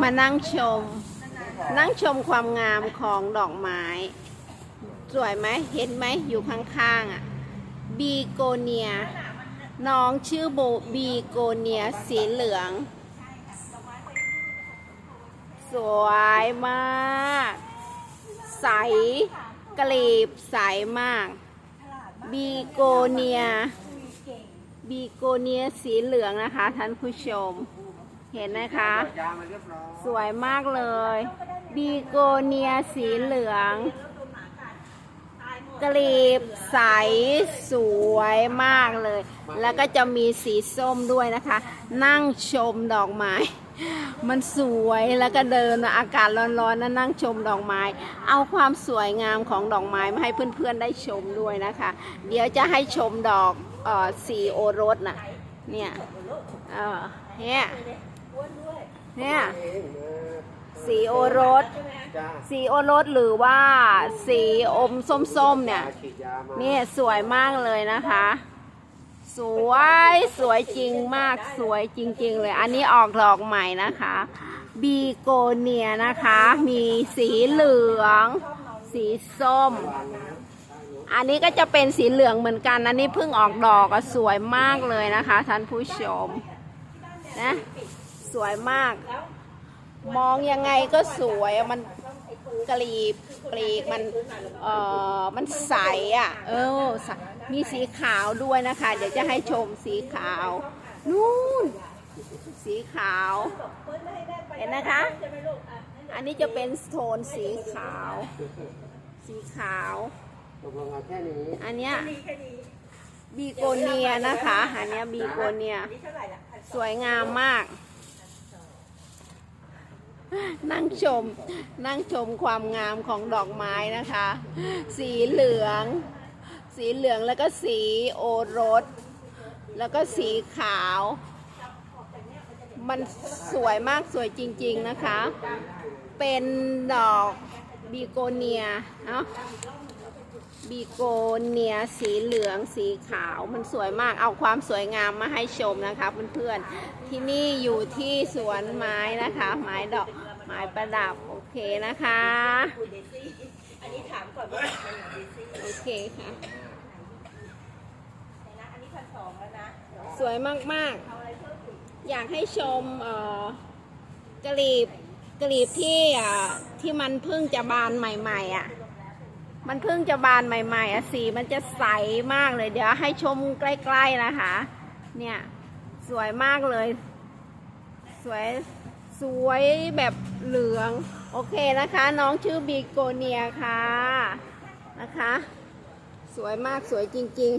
มานั่งชม นั่งชมความงามของดอกไม้ สวยไหมเห็นไหมอยู่ข้างๆอะบีโกเนีย น้องชื่อโบบีโกเนียสีเหลือง สวยมาก ใสกลีบใสมาก บีโกเนีย บีโกเนียสีเหลืองนะคะท่านผู้ชม เห็นไหมคะยามาเรียบร้อยสวยมากเลย บีโกเนียสีเหลือง กลีบใสสวยมากเลย แล้วก็จะมีสีส้มด้วยนะคะ นั่งชมดอกไม้ มันสวยแล้วก็เดินอากาศร้อนๆนะนั่งชมดอกไม้ เอาความสวยงามของดอกไม้มาให้เพื่อนๆได้ชมด้วยนะคะ เดี๋ยวจะให้ชมดอกเออสีโอรสน่ะเนี่ย เออเนี่ย เนี่ยเองนะสีโอรสจ้าสีโอรสหรือว่าสีอมส้มๆเนี่ยยาฉีดยามานี่สวยมากเลยนะคะ สวยสวยจริงมากสวยจริง ๆ เลย อันนี้ออกดอกใหม่นะคะ บีโกเนียนะคะ มีสีเหลือง สีส้ม อันนี้ก็จะเป็นสีเหลืองเหมือนกัน อันนี้เพิ่งออกดอกอะสวยมากเลยนะคะท่านผู้ชมนะ สวยมาก มองยังไงก็สวยอะมันกลีบกลีกมันเอ่อมันใสอะ เออใสมีสีขาวด้วยนะคะ เดี๋ยวจะให้ชมสีขาว นู่น สีขาว เห็นนะคะ อันนี้จะเป็นโทนสีขาว สีขาวตกลงเอาแค่นี้อันเนี้ยบีโกเนียนะคะ อันเนี้ยบีโกเนีย สวยงามมาก นั่งชม นั่งชมความงามของดอกไม้นะคะ สีเหลือง สีเหลืองแล้วก็สีโอรส แล้วก็สีขาว มันสวยมากสวยจริง ๆนะคะ เป็นดอกบีโกเนียเนาะ บีโกเนียสีเหลืองสีขาวมันสวยมากเอาความสวยงามมาให้ชมนะคะเพื่อนๆที่นี่อยู่ที่สวนไม้นะคะ ไม้ดอกไม้ประดับโอเคนะคะอันนี้ถามก่อนว่ามันเหมือนดีซี่โอเคค่ะอันนี้พันสองแล้วนะสวยมากเอาอะไรเพิ่มอีกๆ อยากให้ชมเอ่อกลีบกลีบที่อะที่มันเพิ่งจะบานใหม่ ๆ อะ มันเพิ่งจะบานใหม่ๆอะสีมันจะใสมากเลย เดี๋ยวให้ชมใกล้ๆนะคะ เนี่ย สวยมากเลย สวยสวยแบบเหลือง โอเคนะคะ น้องชื่อบีโกเนียค่ะนะคะ สวยมากสวยจริงๆ